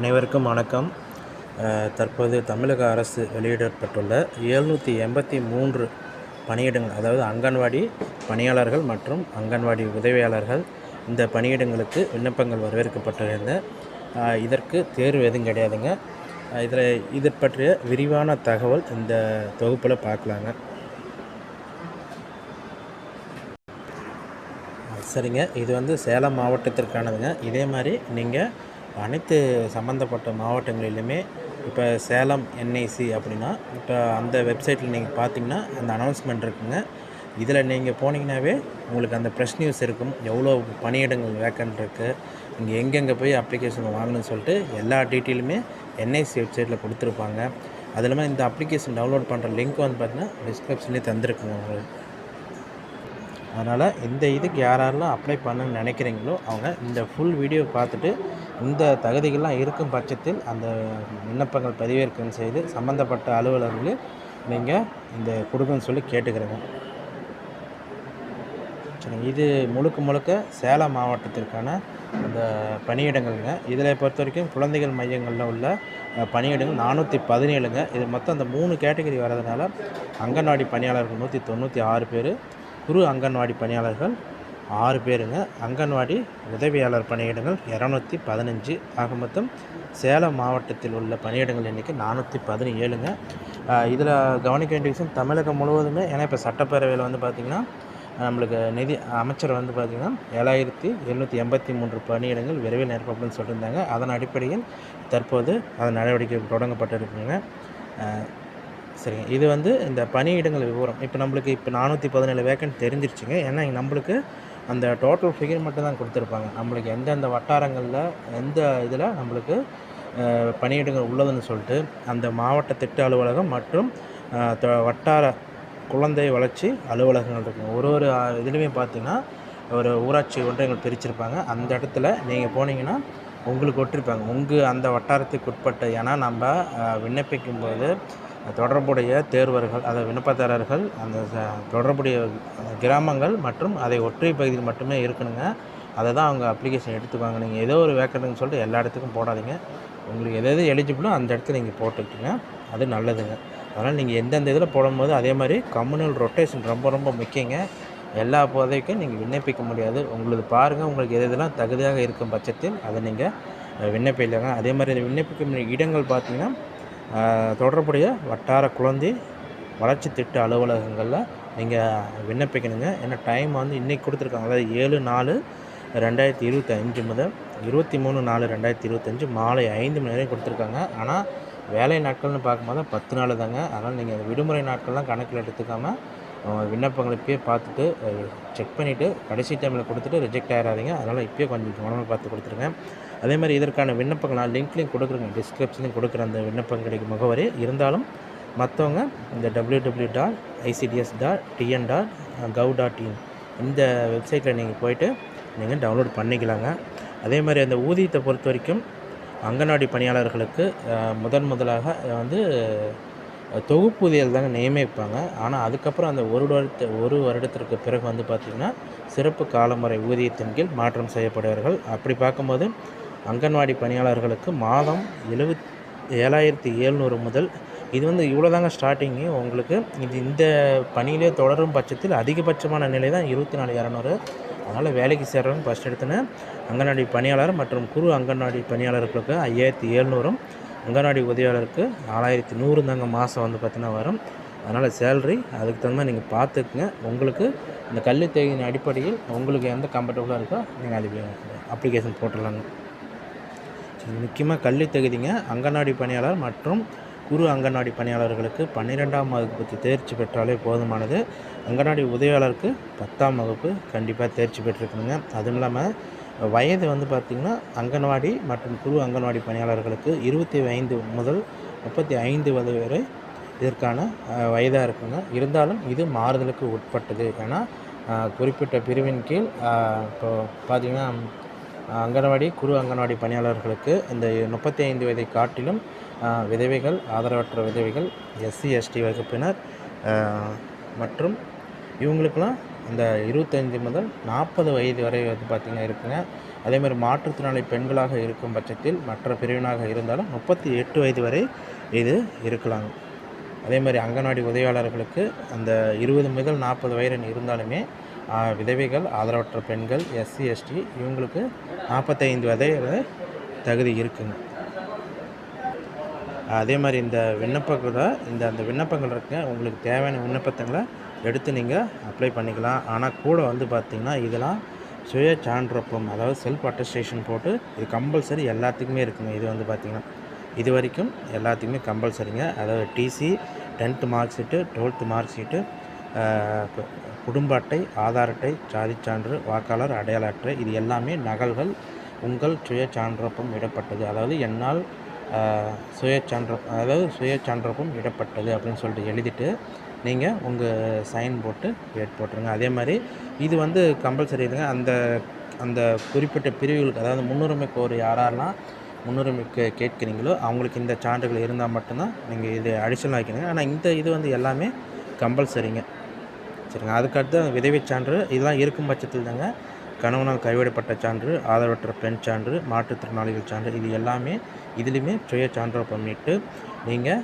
அனைவருக்கும் வணக்கம். தற்போது தமிழக அரசு வெளியிடப்பட்டுள்ள எழுநூற்றி எண்பத்தி மூன்று பணியிடங்கள் அதாவது அங்கன்வாடி பணியாளர்கள் மற்றும் அங்கன்வாடி உதவியாளர்கள் இந்த பணியிடங்களுக்கு விண்ணப்பங்கள் வரவேற்கப்பட்டிருந்த இதற்கு தேர்வு எதுவும் கிடையாதுங்க. இதில் இது பற்றிய விரிவான தகவல் இந்த தொகுப்பில் பார்க்கலாங்க. சரிங்க இது வந்து சேலம் மாவட்டத்திற்கானதுங்க. இதே மாதிரி நீங்கள் அனைத்து சம்மந்தப்பட்ட மாவட்டங்களிலுமே இப்போ சேலம் என்ஐசி அப்படின்னா இப்போ அந்த வெப்சைட்டில் நீங்கள் பார்த்தீங்கன்னா அந்த அனௌன்ஸ்மெண்ட் இருக்குங்க. இதில் நீங்கள் போனீங்கன்னாவே உங்களுக்கு அந்த ப்ரெஷ் நியூஸ் இருக்கும். எவ்வளோ பணியிடங்கள் வேக்கன்ட் இருக்குது இங்கே எங்கெங்கே போய் அப்ளிகேஷன் வாங்கணும்னு சொல்லிட்டு எல்லா டீட்டெயிலுமே என்ஐசி வெப்சைட்டில் கொடுத்துருப்பாங்க. அது இல்லாமல் இந்த அப்ளிகேஷன் டவுன்லோட் பண்ணுற லிங்க் வந்து பார்த்தீங்கன்னா டிஸ்கிரிப்ஷன்லேயே தந்திருக்குங்க உங்களுக்கு. அதனால் இந்த இதுக்கு யாரெல்லாம் அப்ளை பண்ணணும்னு நினைக்கிறீங்களோ அவங்க இந்த ஃபுல் வீடியோ பார்த்துட்டு இந்த தகுதிகள்லாம் இருக்கும் பட்சத்தில் அந்த விண்ணப்பங்கள் பதிவேற்கம் செய்து சம்மந்தப்பட்ட அலுவலர்களில் நீங்கள் இந்த கொடுங்கன்னு சொல்லி கேட்டுக்கிறேங்க. சரிங்க. இது முழுக்க முழுக்க சேலம் மாவட்டத்திற்கான இந்த பணியிடங்கள்ங்க. இதில் பொறுத்த வரைக்கும் குழந்தைகள் மையங்களில் உள்ள பணியிடங்கள் நானூற்றி பதினேழுங்க. இது மொத்தம் அந்த மூணு கேட்டகரி வர்றதுனால அங்கன்வாடி பணியாளர்கள் நூற்றி தொண்ணூற்றி ஆறு பேர் குரு அங்கன்வாடி பணியாளர்கள் ஆறு பேருங்க. அங்கன்வாடி உதவியாளர் பணியிடங்கள் இரநூத்தி பதினஞ்சு. ஆக மொத்தம் சேலம் மாவட்டத்தில் உள்ள பணியிடங்கள் எண்ணிக்கை நானூற்றி பதினேழுங்க. இதில் கவனிக்க வேண்டிய விஷயம் தமிழகம் முழுவதுமே ஏன்னா இப்போ சட்டப்பேரவையில் வந்து பார்த்திங்கன்னா நம்மளுக்கு நிதி அமைச்சர் வந்து பார்த்திங்கன்னா ஏழாயிரத்தி எழுநூற்றி எண்பத்தி மூன்று பணியிடங்கள் விரைவில் நிரப்பப்படும் சொல்லியிருந்தாங்க. அதன் அடிப்படையில் தற்போது அதன் நடவடிக்கை தொடங்கப்பட்டிருக்குங்க. சரிங்க. இது வந்து இந்த பணியிடங்கள் விவரம். இப்போ நம்மளுக்கு இப்போ நானூற்றி பதினேழு வேக்கன்ட் தெரிஞ்சிருச்சுங்க. ஏன்னா நம்மளுக்கு அந்த டோட்டல் ஃபிகர் மட்டும் தான் கொடுத்துருப்பாங்க. நம்மளுக்கு எந்தெந்த வட்டாரங்களில் எந்த இதில் நம்மளுக்கு பணியிடங்கள் உள்ளதுன்னு சொல்லிட்டு அந்த மாவட்ட திட்ட அலுவலகம் மற்றும் வட்டார குழந்தை வளர்ச்சி அலுவலகங்கள் இருக்குங்க ஒரு ஒரு இதுலேயுமே பார்த்திங்கன்னா பார்த்தீங்கன்னா ஒரு ஊராட்சி ஒன்றியங்கள் பிரிச்சிருப்பாங்க. அந்த இடத்துல நீங்கள் போனீங்கன்னா உங்களுக்கு ஒட்டிருப்பாங்க. உங்கள் அந்த வட்டாரத்துக்கு உட்பட்ட ஏன்னா நம்ம விண்ணப்பிக்கும் போது தொடர்புடைய தேர்வர்கள் அதாவது விண்ணப்பதாரர்கள் அந்த தொடர்புடைய கிராமங்கள் மற்றும் அதை ஒற்றை பகுதியில் மட்டுமே இருக்கணுங்க. அதை தான் அவங்க அப்ளிகேஷன் எடுத்துக்குவாங்க. நீங்கள் ஏதோ ஒரு வேக்கண்ட்னு சொல்லிட்டு எல்லா இடத்துக்கும் போடாதீங்க. உங்களுக்கு எது எது எலிஜிபிளோ அந்த இடத்துல நீங்கள் போட்டுக்கிட்டுங்க அது நல்லதுங்க. அதனால் நீங்கள் எந்தெந்த இதில் போடும்போது அதே மாதிரி கம்யூனல் ரொட்டேஷன் ரொம்ப ரொம்ப முக்கியங்க. எல்லா பதவிக்கும் நீங்கள் விண்ணப்பிக்க முடியாது. உங்களது பாருங்கள் உங்களுக்கு எது எதெல்லாம் தகுதியாக இருக்கும் பட்சத்தில் அதை நீங்கள் விண்ணப்பிக்கலாங்க அதே மாதிரி விண்ணப்பிக்க விண்ணப்பிக்கும் இடங்கள் பார்த்தீங்கன்னா தொடர்புடைய வட்டார குழந்தை வளர்ச்சி திட்ட அலுவலகங்களில் நீங்கள் விண்ணப்பிக்கணுங்க. ஏன்னா டைம் வந்து இன்றைக்கி கொடுத்துருக்காங்க. அதாவது ஏழு நாலு ரெண்டாயிரத்தி இருபத்தி அஞ்சு முதல் இருபத்தி மூணு நாலு ரெண்டாயிரத்தி இருபத்தஞ்சு மாலை ஐந்து மணி வரையும் கொடுத்துருக்காங்க. ஆனால் வேலை நாட்கள்னு பார்க்கும்போது பத்து நாள் தாங்க அதனால் நீங்கள் விடுமுறை நாட்கள்லாம் கணக்கில் எடுத்துக்காமல் விண்ணப்பங்களை இப்போயே பார்த்துட்டு செக் பண்ணிவிட்டு கடைசி டைமில் கொடுத்துட்டு ரிஜெக்ட் ஆகிடாதீங்க அதனால் இப்போயே கொஞ்சம் கவனமாக பார்த்து கொடுத்துருங்க. அதே மாதிரி இதற்கான விண்ணப்பங்கள் நான் லிங்க்லையும் கொடுக்குறேங்க டிஸ்கிரிப்ஷன்லையும் கொடுக்குற அந்த விண்ணப்பம் கிடைக்கும் முகவரி. இருந்தாலும் மற்றவங்க இந்த W W dot ICDS dot TN dot gov dot in இந்த வெப்சைட்டில் நீங்கள் போயிட்டு நீங்கள் டவுன்லோட் பண்ணிக்கலாங்க. அதே மாதிரி அந்த ஊதியத்தை பொறுத்த வரைக்கும் அங்கன்வாடி பணியாளர்களுக்கு முதன் முதலாக வந்து அஹ், தாங்க நியமிப்பாங்க. ஆனால் அதுக்கப்புறம் அந்த ஒரு வருடத்து ஒரு வருடத்திற்கு பிறகு வந்து பார்த்திங்கன்னா சிறப்பு காலமுறை ஊதியத்தின் கீழ் மாற்றம் செய்யப்படுவார்கள். அப்படி பார்க்கும்போது அங்கன்வாடி பணியாளர்களுக்கு மாதம் எழுபத் ஏழாயிரத்தி எழுநூறு முதல் இது வந்து இவ்வளோ தாங்க ஸ்டார்டிங்கு உங்களுக்கு இது இந்த பணியிலே தொடரும் பட்சத்தில் அதிகபட்சமான நிலை தான் இருபத்தி நாலு இரநூறு. அதனால் வேலைக்கு சேர்றவங்க ஃபஸ்ட் எடுத்துன்னு அங்கன்வாடி பணியாளர் மற்றும் குறு அங்கன்வாடி பணியாளர்களுக்கு ஐயாயிரத்தி எழுநூறும் அங்கன்வாடி உதவியாளருக்கு நாலாயிரத்தி நூறு தாங்க மாதம் வந்து பார்த்தீங்கன்னா வரும். அதனால் சேல்ரி அதுக்கு தகுந்த மாதிரி நீங்கள் பார்த்துக்குங்க உங்களுக்கு இந்த கல்வி தேவையின் அடிப்படையில் உங்களுக்கு எந்த கம்ஃபர்டபுளாக இருக்கோ நீங்கள் அதுக்கு அப்ளிகேஷன் போட்டுடலாங்க. முக்கியமாக கல்வி தகுதிங்க. அங்கன்வாடி பணியாளர் மற்றும் குறு அங்கன்வாடி பணியாளர்களுக்கு பன்னிரெண்டாம் வகுப்பு தேர்ச்சி பெற்றாலே போதுமானது. அங்கன்வாடி உதவியாளருக்கு பத்தாம் வகுப்பு கண்டிப்பாக தேர்ச்சி பெற்றிருக்கணுங்க. அதுவும் இல்லாமல் வயது வந்து பார்த்திங்கன்னா அங்கன்வாடி மற்றும் குழு அங்கன்வாடி பணியாளர்களுக்கு இருபத்தி ஐந்து முதல் முப்பத்தி ஐந்து வயது வரை இதற்கான வயதாக இருக்குங்க. இருந்தாலும் இது மாறுதலுக்கு உட்பட்டது. ஏன்னா குறிப்பிட்ட பிரிவின் கீழ் இப்போ பார்த்திங்கன்னா அங்கன்வாடி குறு அங்கன்வாடி பணியாளர்களுக்கு இந்த முப்பத்தி ஐந்து வயதை காட்டிலும் விதவைகள் ஆதரவற்ற விதவைகள் எஸ்சி எஸ்டி வகுப்பினர் மற்றும் இவங்களுக்கெல்லாம் இந்த இருபத்தஞ்சி முதல் நாற்பது வயது வரை வந்து பார்த்திங்கன்னா இருக்குங்க. அதே மாதிரி மாற்றுத்திறனாளி பெண்களாக இருக்கும் பட்சத்தில் மற்ற பிரிவினாக இருந்தாலும் முப்பத்தி எட்டு வயது வரை இது இருக்கலாங்க அதே மாதிரி அங்கன்வாடி உதவியாளர்களுக்கு அந்த இருபது முதல் நாற்பது வயது இருந்தாலுமே விதவைகள் ஆதரவற்ற பெண்கள் எஸ்சி எஸ்டி இவங்களுக்கு நாற்பத்தைந்து வரை தகுதி இருக்குங்க. அதே மாதிரி இந்த விண்ணப்பங்களை இந்த அந்த விண்ணப்பங்கள் இருக்குங்க உங்களுக்கு தேவையான விண்ணப்பத்தங்களை எடுத்து நீங்கள் அப்ளை பண்ணிக்கலாம். ஆனால் கூட வந்து பார்த்திங்கன்னா இதெல்லாம் சுய சான்றப்பம் அதாவது செல்ஃப் அட்டஸ்டேஷன் போட்டு இது கம்பல்சரி எல்லாத்துக்குமே இருக்குங்க. இது வந்து பார்த்திங்கன்னா இது வரைக்கும் எல்லாத்துக்குமே கம்பல்சரிங்க அதாவது TC tenth mark sheet twelfth mark sheet குடும்ப அட்டை ஆதார் அட்டை சாதி சான்று வாக்காளர் அடையாள அட்டை இது எல்லாமே நகல்கள் உங்கள் சுய சான்றப்பம் இடப்பட்டது அதாவது என்னால் ஆஹ், சுய அதாவது சுய இடப்பட்டது அப்படின்னு சொல்லிட்டு எழுதிட்டு நீங்கள் உங்கள் சைன் போட்டு டேட் போட்டுருங்க. அதே மாதிரி இது வந்து கம்பல்சரி இதுங்க அந்த அந்த குறிப்பிட்ட பிரிவுகளுக்கு அதாவது முன்னுரிமை கோர் யாரெல்லாம் முன்னுரிமை கே கேட்குறீங்களோ அவங்களுக்கு இந்த சான்றுகள் இருந்தால் மட்டும்தான் நீங்கள் இது அடிஷனல் ஆக்கிடுங்க ஆனால் இந்த இது வந்து எல்லாமே கம்பல்சரிங்க சரிங்க அதுக்கடுத்து விதவை சான்று இதெல்லாம் இருக்கும் பட்சத்தில் தாங்க கணவனால் கைவிடப்பட்ட சான்று ஆதரவற்ற பெண் சான்று மாற்றுத்திறனாளிகள் சான்று இது எல்லாமே இதுலேயுமே சுய சான்று பண்ணிட்டு நீங்கள்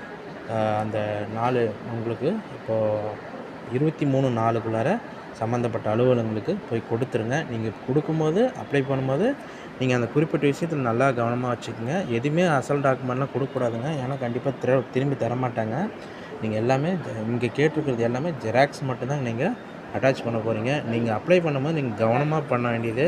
அந்த நாலு உங்களுக்கு இப்போது இருபத்தி மூணு நாலுக்குள்ளார சம்மந்தப்பட்ட அலுவலகங்களுக்கு போய் கொடுத்துருங்க. நீங்கள் கொடுக்கும்போது அப்ளை பண்ணும்போது நீங்கள் அந்த குறிப்பிட்ட விஷயத்தில் நல்லா கவனமாக வச்சுக்கோங்க. எதுவுமே அசல் டாக்குமெண்ட்லாம் கொடுக்கக்கூடாதுங்க. ஏன்னா கண்டிப்பாக திர திரும்பி தரமாட்டாங்க. நீங்கள் எல்லாமே இங்கே கேட்டிருக்கிறது எல்லாமே ஜெராக்ஸ் மட்டும்தான் நீங்கள் அட்டாச் பண்ண போகிறீங்க நீங்கள் அப்ளை பண்ணும்போது நீங்கள் கவனமாக பண்ண வேண்டியது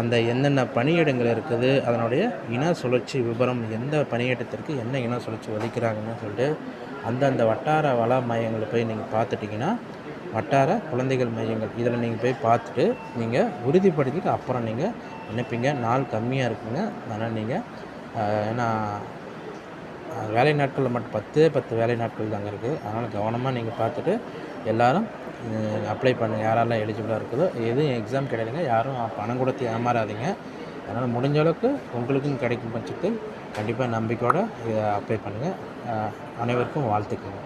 அந்த என்னென்ன பணியிடங்கள் இருக்குது அதனுடைய இன சுழற்சி விவரம் எந்த பணியிடத்திற்கு என்ன இன சுழற்சி ஒதுக்கிறாங்கன்னு சொல்லிட்டு அந்தந்த வட்டார வள மையங்களை போய் நீங்கள் பார்த்துட்டிங்கன்னா வட்டார குழந்தைகள் மையங்கள் இதில் நீங்கள் போய் பார்த்துட்டு நீங்கள் உறுதிப்படுத்திட்டு அப்புறம் நீங்கள் நினைப்பீங்க. நாள் கம்மியாக இருக்குங்க. அதனால் நீங்கள் ஏன்னா வேலை நாட்களில் மட்டும் பத்து பத்து வேலை நாட்கள் தாங்க இருக்குது அதனால் கவனமாக நீங்கள் பார்த்துட்டு எல்லாரும் அப்ளை பண்ணுங்கள் யாரெல்லாம் எலிஜிபிளாக இருக்குதோ எதுவும் எக்ஸாம் கிடையாதுங்க யாரும் பணம் கொடுத்து ஏமாறாதீங்க. அதனால் முடிஞ்ச அளவுக்கு உங்களுக்கும் கிடைக்கும் பட்சத்தில் கண்டிப்பாக நம்பிக்கையோடு இதை அப்ளை பண்ணுங்கள் அனைவருக்கும் வாழ்த்துக்கள்.